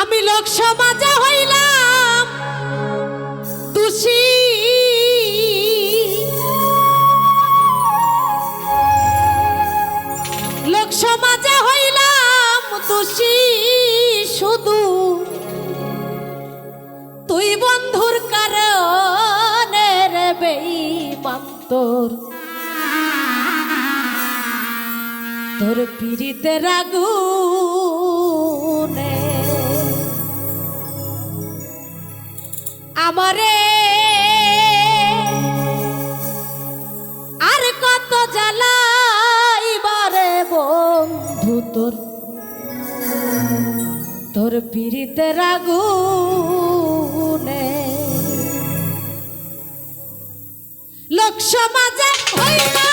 আমি লোক সমাজে হইলাম দোষী। লোক সমাজে হইলাম দোষী শুধু। তুই বন্ধুর কারণে রে বেইমান্তর তোর পিড়িতে রাগু আমারে। আর কত জ্বালাইবারে বন্ধু তোর। তোর পিড়িতে রাগুনে। লোক সমাজে হইল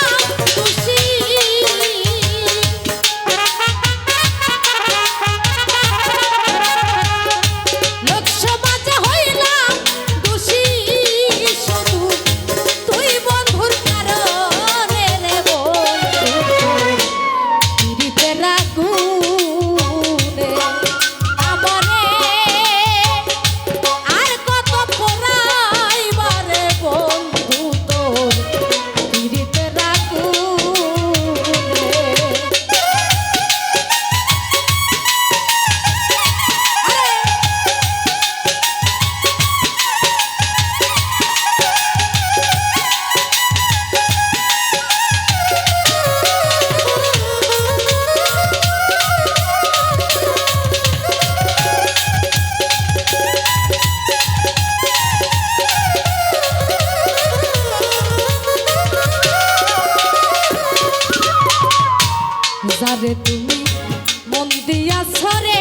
ছরে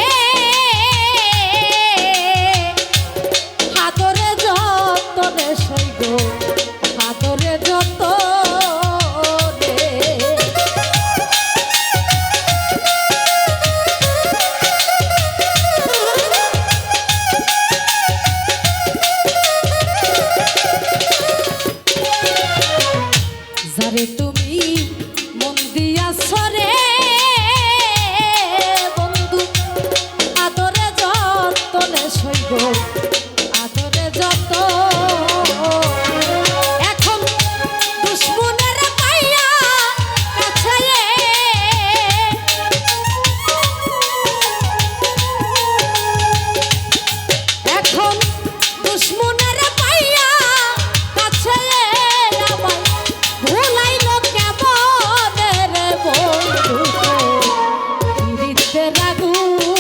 Ooh.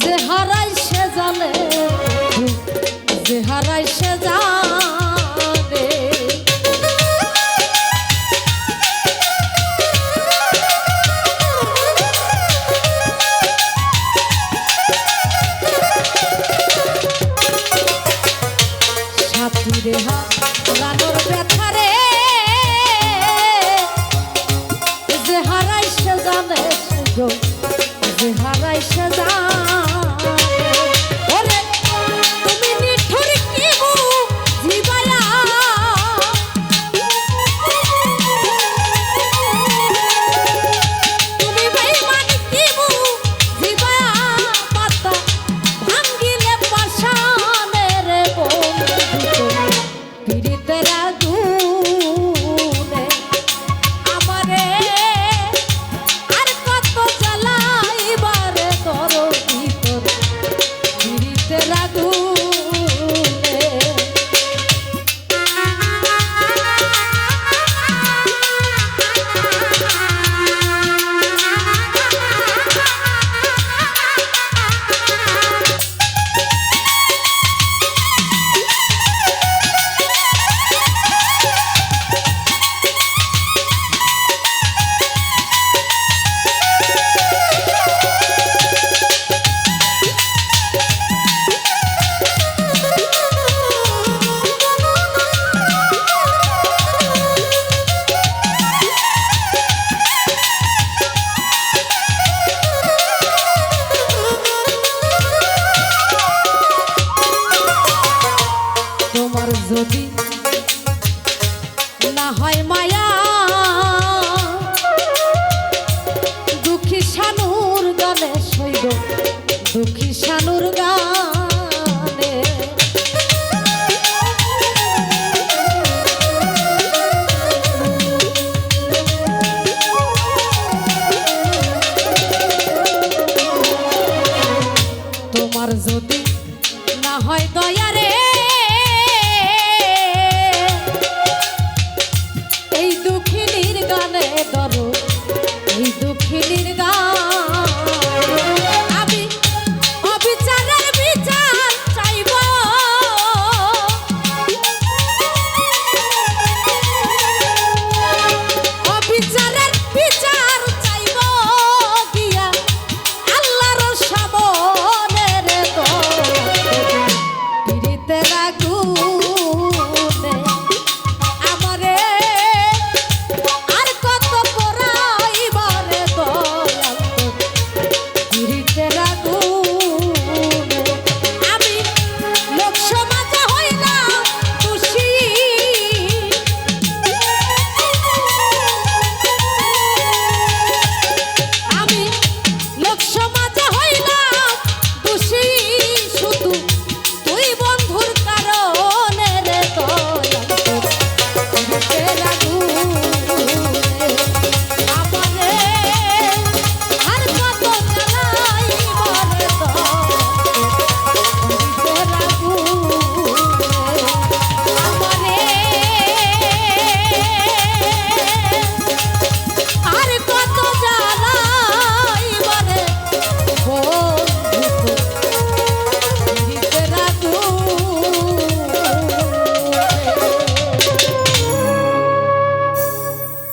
যে হারাই সে জানে যে হারাই